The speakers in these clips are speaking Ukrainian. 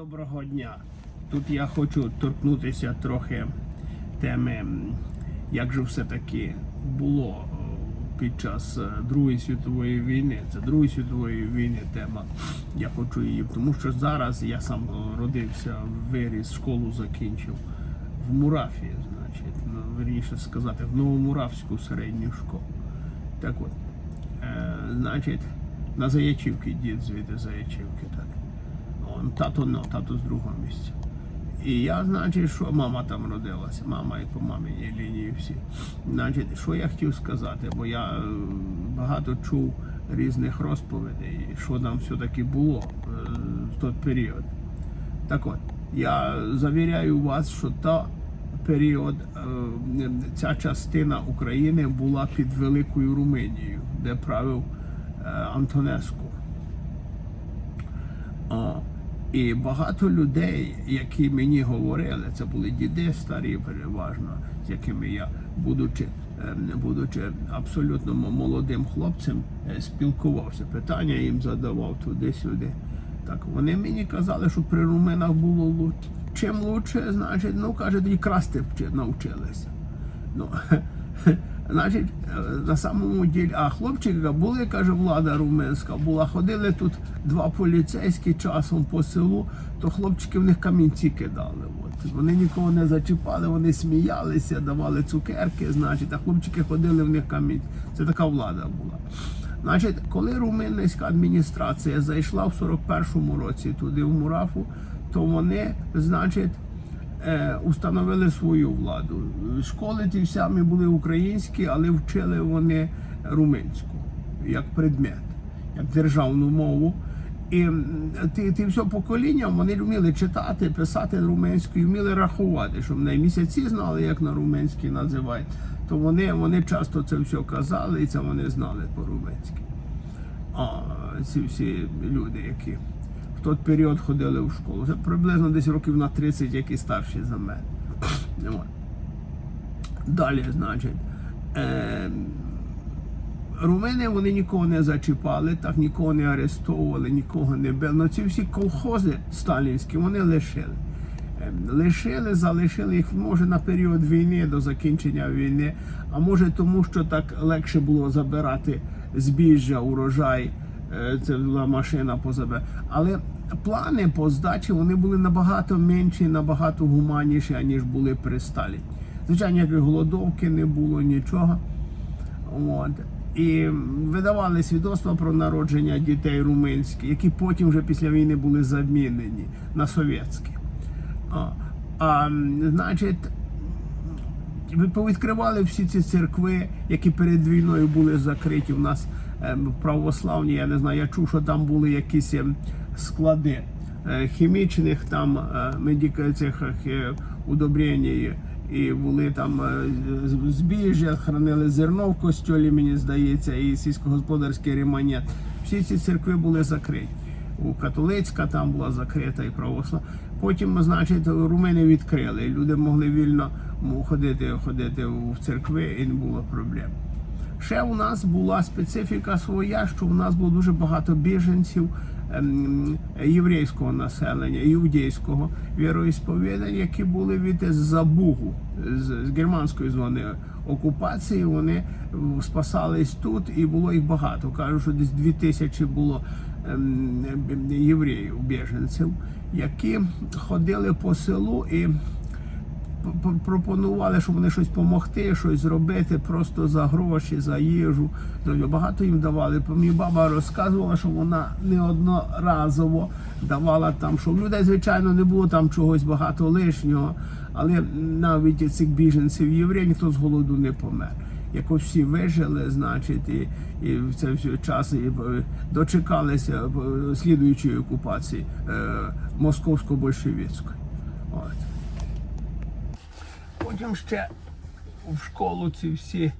Доброго дня. Тут я хочу торкнутися трохи теми, як же все-таки було е, під час е, Другої світової війни. Це Другої світової війни тема. Я хочу її, тому що зараз я сам е, родився, виріс, школу закінчив в Мурафії, значить, ну, вірніше сказати, в Новомуравську середню школу. Так от, значить, на Заячівки, дід звідти Заячівки, так. Он, тато ну, тато з другого місця. І я, значить, що мама там родилася, мама і по маминій лінії всі. Значить, що я хотів сказати, бо я е, багато чув різних розповідей, що там все-таки було е, в той період. Так от, я завіряю вас, що та період, е, ця частина України була під Великою Румунією, де правив Антонеску. І багато людей, які мені говорили, це були діди старі, переважно, з якими я, будучи, е, будучи абсолютно молодим хлопцем, е, спілкувався. Питання їм задавав туди-сюди. Так вони мені казали, що при руминах було лучше. Чим лучше, значить, ну каже, і красти вчи- навчилися. Ну, значить, на самому ділі, а хлопчика були, каже, влада румунська була. Ходили тут два поліцейські часом по селу, то хлопчики в них камінці кидали. От. Вони нікого не зачіпали, вони сміялися, давали цукерки, значить, а хлопчики ходили в них камінці. Це така влада була. Значить, коли румунська адміністрація зайшла в 41-му році туди в Мурафу, то вони, значить, установили свою владу. Школи ті самі були українські, але вчили вони румунську як предмет, як державну мову. І ті, ті все покоління вони вміли читати, писати румунською, вміли рахувати, щоб на місяці знали, як на румунській називають. То вони, вони часто це все казали, і це вони знали по-румунськи. А ці всі люди, які в той період ходили в школу. Це приблизно десь років на 30, які старші за мене. Далі, значить, е, румини вони нікого не зачіпали, так нікого не арестовували, нікого не били. Ну ці всі колхози сталінські вони лишили. Е, Лишили, залишили їх, може, на період війни до закінчення війни, а може тому, що так легше було забирати збіжжя, урожай, це була машина по забе. Але плани по здачі вони були набагато менші, набагато гуманніші, аніж були при Сталіні. Звичайно, ніякої голодовки не було, нічого. От. І видавали свідоцтва про народження дітей румунські, які потім вже після війни були замінені на совєтські. А, а значить, повідкривали всі ці церкви, які перед війною були закриті. У нас православні, я не знаю, я чув, що там були якісь ем, склади е, хімічних там е, цих е, удобрень, і були там збіжжя, хранили зерно в костьолі, мені здається, і сільськогосподарське ремонет. Всі ці церкви були закриті. У католицька там була закрита і православ. Потім, значить, румини відкрили. і Люди могли вільно ходити, ходити в церкви і не було проблем. Ще у нас була специфіка своя, що у нас було дуже багато біженців ем, єврейського населення, іудейського віроісповідання, які були від Забугу з, германської зони окупації. Вони спасались тут, і було їх багато. Кажуть, що десь дві тисячі було ем, євреїв, біженців, які ходили по селу і пропонували, щоб вони щось допомогти, щось зробити просто за гроші, за їжу. Багато їм давали. Мені баба розказувала, що вона неодноразово давала там, що в людей, звичайно, не було там чогось багато лишнього, але навіть цих біженців євреїв ніхто з голоду не помер. Якось всі вижили, значить, і, і в це все час і, е, дочекалися е, слідуючої окупації е, московсько-большевицької. От. Потім ще в школу ці всі,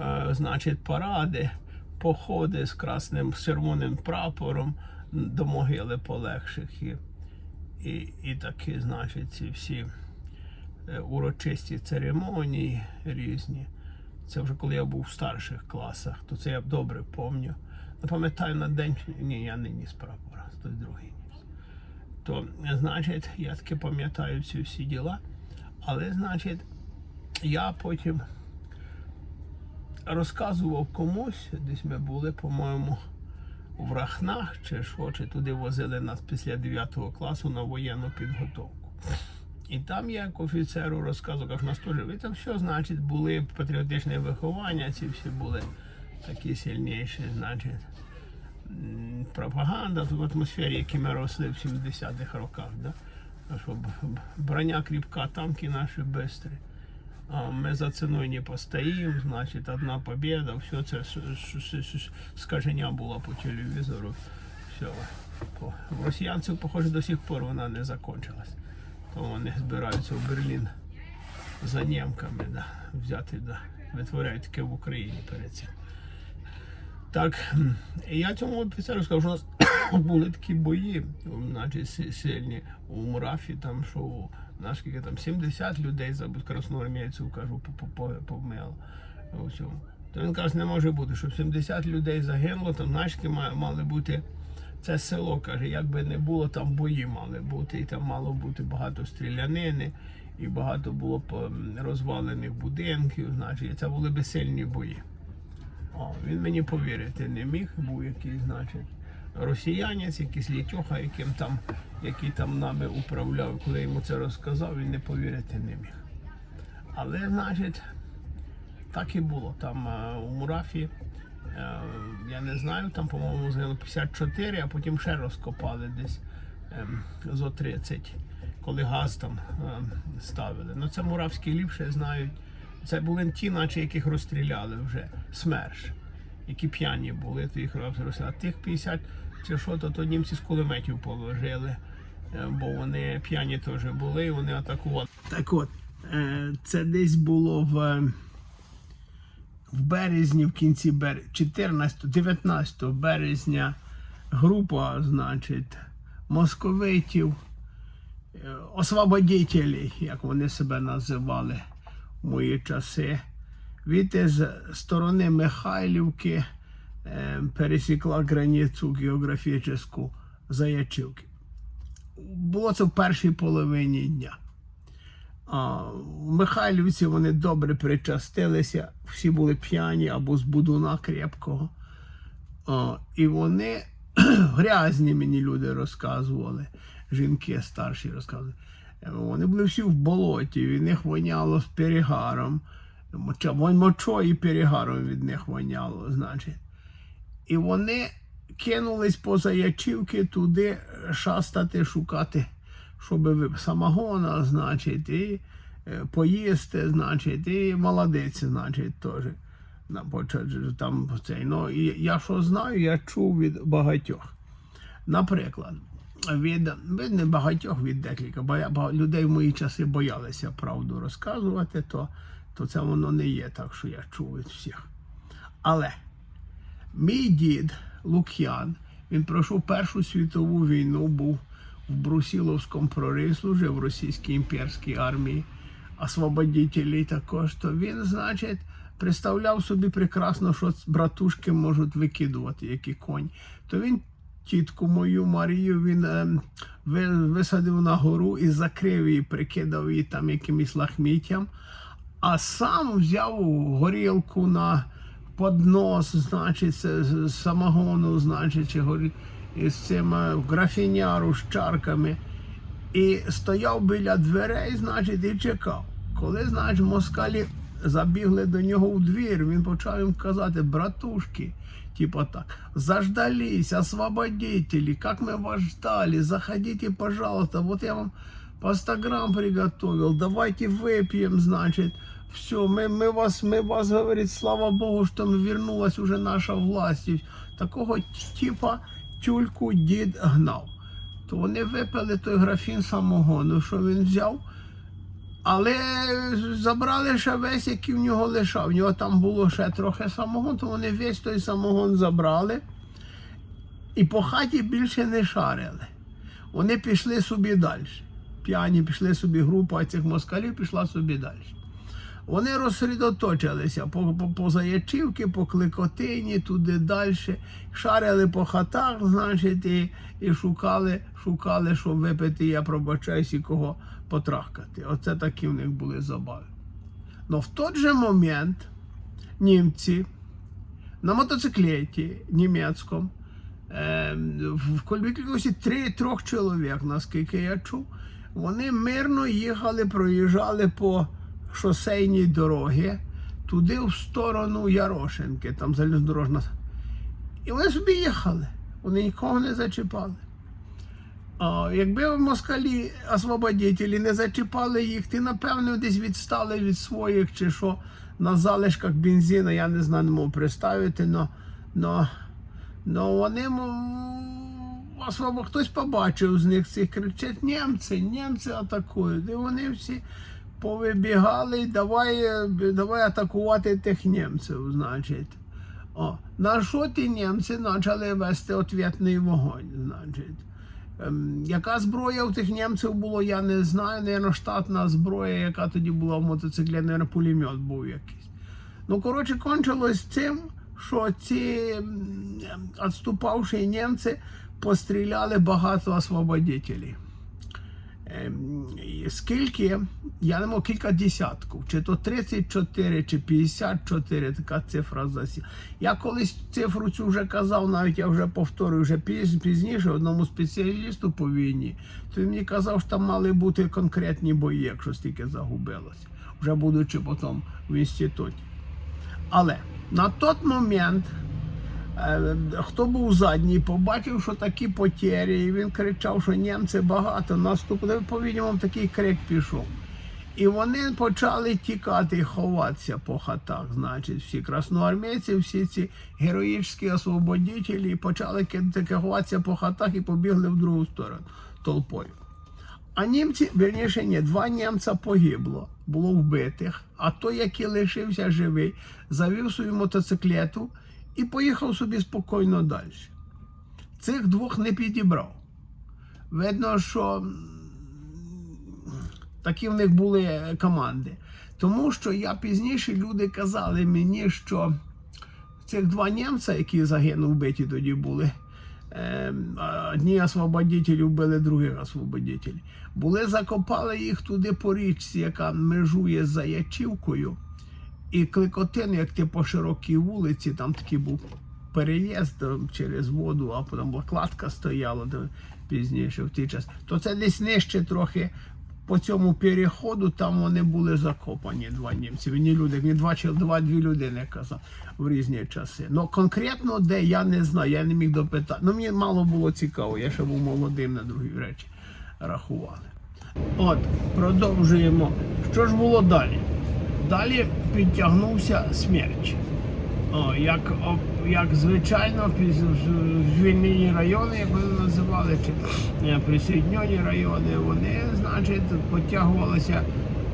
е, значить, паради, походи з красним з червоним прапором до могили полегших. І, і, і такі, значить, ці всі е, урочисті церемонії різні. Це вже коли я був в старших класах, то це я добре пам'ятаю. Пам'ятаю на день. Ні, я не ніс прапора, хтось другий ніс. То, значить, я таки пам'ятаю ці всі діла. Але, значить, я потім розказував комусь, десь ми були, по-моєму, в Рахнах чи що, чи туди возили нас після 9 класу на воєнну підготовку. І там я як офіцеру розказував, кажу, нас теж, ви там що, значить, були патріотичне виховання, ці всі були такі сильніші, значить, пропаганда в атмосфері, які ми росли в 70-х роках. Да? Що броня кріпка, танки наші бистрі. А ми за ціною не постоїмо, значить, одна побіда, все це скаження було по телевізору. Все. В росіянців, похоже, до сих пор вона не закончилась. То вони збираються в Берлін за нємками, да, взяти, да, витворяють таке в Україні перед цим. Так, я цьому офіцеру сказав, що у нас були такі бої, значить, сильні у Мурафі, там що наскільки там 70 людей за красноармійців, кажу, по- по- по- помило у цьому. То він каже, не може бути, щоб 70 людей загинуло, там ма- мали бути це село, каже, як би не було, там бої мали бути, і там мало бути багато стрілянини, і багато було б розвалених будинків, значить, це були би сильні бої. О, він мені повірити не міг, був якийсь, значить, росіянець, якийсь літьоха, яким там, який там нами управляв. Коли йому це розказав, він не повірити не міг. Але, значить, так і було. Там е, у Мурафі, е, я не знаю, там, по-моєму, згинуло 54, а потім ще розкопали десь ем, зо 30, коли газ там ем, ставили. Ну це муравські ліпше знають. Це були ті, наче яких розстріляли вже СМЕРШ, які п'яні були, то їх розстріляли. Тих 50 чи що, то, то німці з кулеметів положили, е, бо вони п'яні теж були, і вони атакували. Так от, е, це десь було в в березні, в кінці березня, 14, 19 березня група, значить, московитів, е, як вони себе називали мої часи, від з сторони Михайлівки е, пересікла границю географічну Заячівки. Було це в першій половині дня. А, Михайлівці вони добре причастилися, всі були п'яні або з будуна крепкого. А, і вони грязні мені люди розказували, жінки старші розказували. Е, Вони були всі в болоті, від них воняло з перегаром. Мочою і перегаром від них воняло, значить. І вони кинулись по Заячівки туди шастати, шукати, щоб самогона, значить, і е, поїсти, значить, і молодець, значить, теж. Там. Ну, я що знаю, я чув від багатьох. Наприклад, від, від не багатьох, від декілька, бо людей в мої часи боялися правду розказувати, то, то це воно не є так, що я чув від всіх. Але Мій дід Лук'ян, він пройшов Першу світову війну, був в Брусіловському прорив, служив в російській імперській армії, освободителей також. То він, значить, представляв собі прекрасно, що братушки можуть викидувати, які коні. То він тітку мою Марію він ви- висадив на гору і закрив її, прикидав її там якимось лахміттям, а сам взяв горілку на поднос, значить, з з самогону, значить, чи із цим е, графіняру з чарками. І стояв біля дверей, значить, і чекав. Коли, значить, москалі забігли до нього у двір, він почав їм казати, братушки, типа так, заждались, освободители, как мы вас ждали, заходите, пожалуйста, вот я вам по 100 грамм приготовил, давайте выпьем, значит, все, мы, мы вас, мы вас, говорит, слава Богу, что вернулась уже наша власть. І Такого типа тюльку дід гнав. То вони випили той графін самогону, що він взяв. Але забрали ще весь, який в нього лишав. В нього там було ще трохи самогон, то вони весь той самогон забрали і по хаті більше не шарили. Вони пішли собі далі. П'яні пішли собі, група цих москалів пішла собі далі. Вони розсередоточилися по, по, по Заячівки, по Кликотині, туди далі, шарили по хатах, значить, і, і шукали, шукали, щоб випити, я пробачаюсь, і кого потрахкати. Оце такі в них були забави. Но в той же момент німці на мотоциклеті німецькому е, в кількості три-трьох чоловік, наскільки я чув, вони мирно їхали, проїжджали по шосейній дорогі туди в сторону Ярошенки, там залізнодорожна. І вони собі їхали, вони нікого не зачіпали. Якби москалі освободителі не зачіпали їх, ти напевно десь відстали від своїх чи що на залишках бензину, я не знаю, не можу представити, но, но, но вони особо хтось побачив з них цих кричать німці, німці атакують. І вони всі повибігали, давай, давай атакувати тих німців, значить. О, на що ті німці почали вести ответний вогонь, значить. Ем, яка зброя у тих німців була, я не знаю. Наверно, штатна зброя, яка тоді була в мотоциклі, наверно, пулемет був якийсь. Ну, коротше, кончилось цим, що ці відступавші німці постріляли багато освободителів. Ем, Скільки, я не можу, кілька десятків, чи то 34, чи 54, така цифра засі. Я колись цифру цю вже казав, навіть я вже повторюю, вже піз- пізніше одному спеціалісту по війні, то він мені казав, що там мали бути конкретні бої, якщо стільки загубилося, вже будучи потім в інституті. Але на той момент Хто був задній, побачив, що такі потері, і він кричав, що німці багато наступили. По-відомому, такий крик пішов. І вони почали тікати і ховатися по хатах. Значить, всі красноармійці, всі ці героїчні освободителі почали ховатися по хатах і побігли в другу сторону толпою. А німці, вірніше, ні, два німця погибло, було вбитих, а той, який лишився живий, завів свою мотоциклету і поїхав собі спокійно далі. Цих двох не підібрав. Видно, що такі в них були команди. Тому що я пізніше люди казали мені, що цих два німця, які загинув вбиті тоді були, ем, одні освободителі вбили других освободителів, були закопали їх туди по річці, яка межує з Заячівкою. І кликотин, як ти по широкій вулиці, там такий був переїзд через воду, а потім була кладка стояла пізніше в ті час. То це десь нижче трохи по цьому переходу, там вони були закопані, два німці. Не люди, не два чи два-дві людини казав в різні часи. Ну конкретно де я не знаю, я не міг допитати. Ну мені мало було цікаво, я ще був молодим на другі речі рахували. От, продовжуємо. Що ж було далі? Далі підтягнувся смерч. О, як, як звичайно, звільнені райони, як вони називали, чи е, присоединені райони, вони, значить, підтягувалися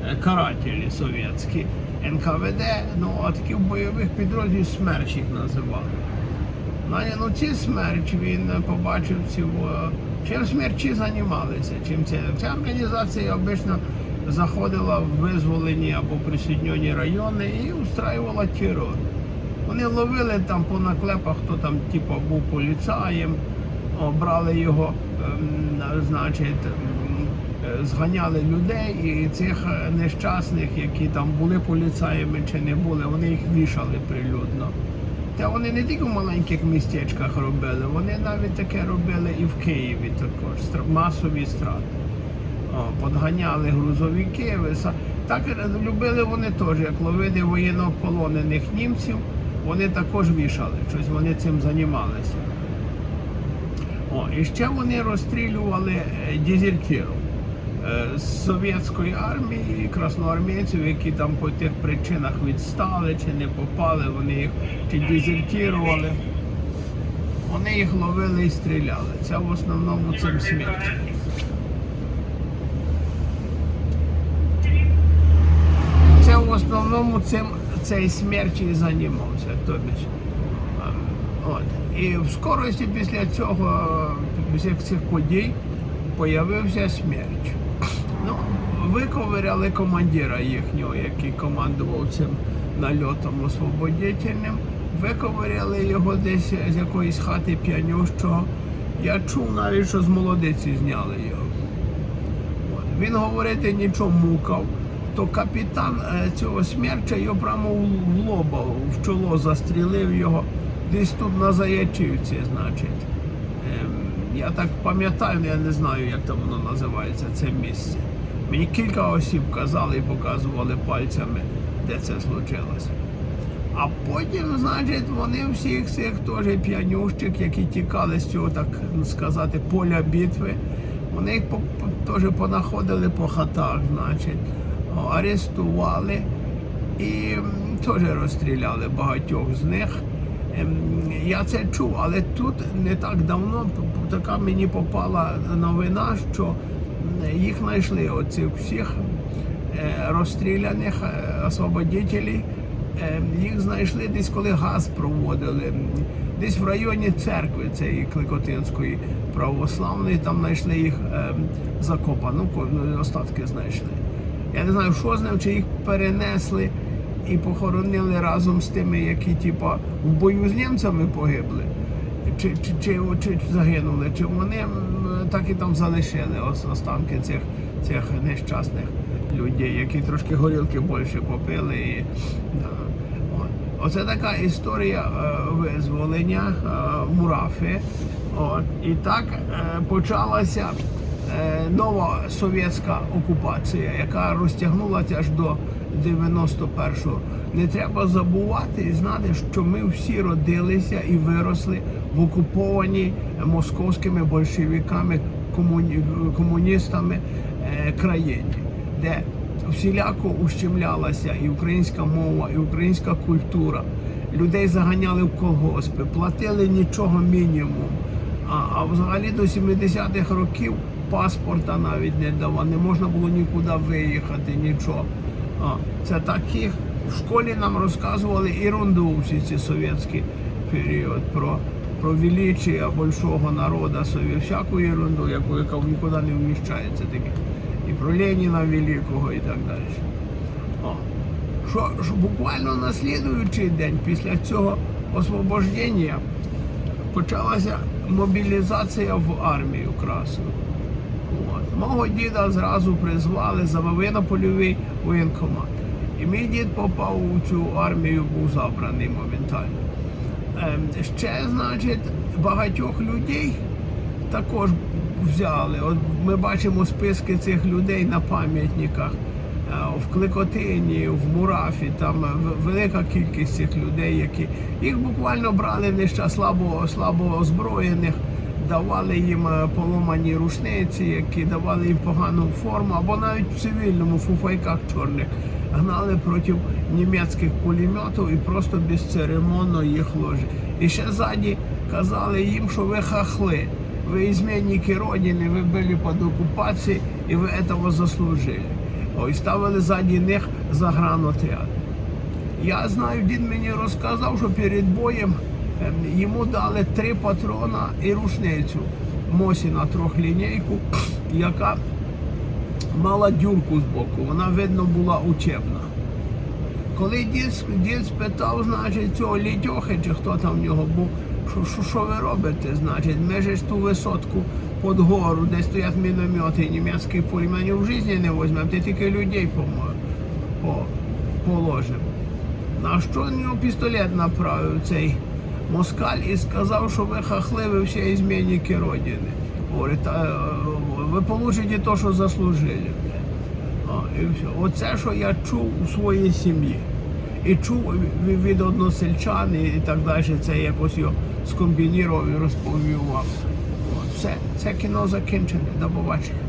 е, карателі совєтські, НКВД, ну, а таких бойових підрозділів смерч їх називали. Знаєте, ну ці смерч він е, побачив цього. Чим смерчі займалися? Чим це? Ця організація обично заходила в визволені або присоединені райони і устраювала терор. Вони ловили там по наклепах, хто там типу, був поліцаєм, брали його, ем, значить, ем, зганяли людей і цих нещасних, які там були поліцаями чи не були, вони їх вішали прилюдно. Та вони не тільки в маленьких містечках робили, вони навіть таке робили і в Києві також, масові страти. О, подганяли грузовики. Так е, любили вони теж, як ловили воєннополонених німців, вони також вішали, щось вони цим займалися. О, і ще вони розстрілювали е, дезертирів е, з совєтської армії, красноармійців, які там по тих причинах відстали чи не попали, вони їх чи дезертирували. Вони їх ловили і стріляли. Це в основному цим смерть. Це в основному цим цей смерч і займався. Тобто, ем, от. І в скорості після цього, після цих подій, появився смерч. Ну, виковиряли командира їхнього, який командував цим нальотом освободительним. Виковиряли його десь з якоїсь хати п'янющого. Я чув навіть, що з молодиці зняли його. От. Він говорити нічого мукав, то капітан е, цього смерча його прямо в лоба, в чоло застрілив його десь тут на Заячівці, значить. Ем, я так пам'ятаю, я не знаю, як там воно називається, це місце. Мені кілька осіб казали і показували пальцями, де це случилося. А потім, значить, вони всіх цих теж п'янющик, які тікали з цього, так сказати, поля битви, вони їх теж понаходили по хатах, значить, арестували і теж розстріляли багатьох з них. Ем, Я це чув, але тут не так давно така мені попала новина, що їх знайшли оцих всіх е, розстріляних е, освободителів. Е, Їх знайшли десь, коли газ проводили, десь в районі церкви цієї Кликотинської православної, там знайшли їх е, закопану, ну, остатки знайшли. Я не знаю, що з ним, чи їх перенесли і похоронили разом з тими, які типа в бою з німцями погибли, чи, чи, чи, чи загинули, чи вони так і там залишили останки цих, цих нещасних людей, які трошки горілки більше попили. І, да. Оце така історія е, визволення е, Мурафи. От. І так е, почалася нова совєтська окупація, яка розтягнулася аж до 91-го. Не треба забувати і знати, що ми всі родилися і виросли в окупованій московськими большевиками, комуні- комуністами е, країні, де всіляко ущемлялася і українська мова, і українська культура. Людей заганяли в колгоспи, платили нічого мінімум. А, а взагалі до 70-х років паспорта навіть не давали, не можна було нікуди виїхати, нічого. Це таких в школі нам розказували ерунду всі ці совєтський період про, про величие большого народу, всяку ерунду, яку, яка нікуди не вміщається таке. І про Леніна Великого і так далі. О, що, що буквально на слідуючий день після цього освобождення почалася мобілізація в армію красну. От. Мого діда зразу призвали за воєнно-польовий воєнкомат. І мій дід попав у цю армію, був забраний моментально. Ем, ще, значить, багатьох людей також взяли. От ми бачимо списки цих людей на пам'ятниках. Е, В Кликотині, в Мурафі, там е, велика кількість цих людей, які їх буквально брали неща слабо, слабо озброєних, давали їм е, поломані рушниці, які давали їм погану форму, або навіть в цивільному фуфайках чорних гнали проти німецьких пулеметів і просто безцеремонно їх ложили. І ще ззаді казали їм, що ви хахли, ви изменники Родини, ви були під окупацією і ви цього заслужили. Ой, ставили ззаді них загранотряд. Я знаю, дід мені розказав, що перед боєм йому дали три патрона і рушницю Мосіна трьохлінійку, яка мала дюрку з боку. Вона, видно, була учебна. Коли дід, спитав, значить, цього літьохи, чи хто там в нього був, що, що, ви робите, значить, ми ж ту висотку під гору, де стоять міномети, і німецьких в житті не візьмемо, ти тільки людей положимо. На що в нього пістолет направив цей москаль і сказав, що ви хахливі всі змінники Родини. Говорить, «А, е, ви получите те, що заслужили. І все. Оце, що я чув у своїй сім'ї. І чув від, односельчан і, так далі. Це якось його скомбінірував і розповів вам. Все, це кіно закінчене. До побачення.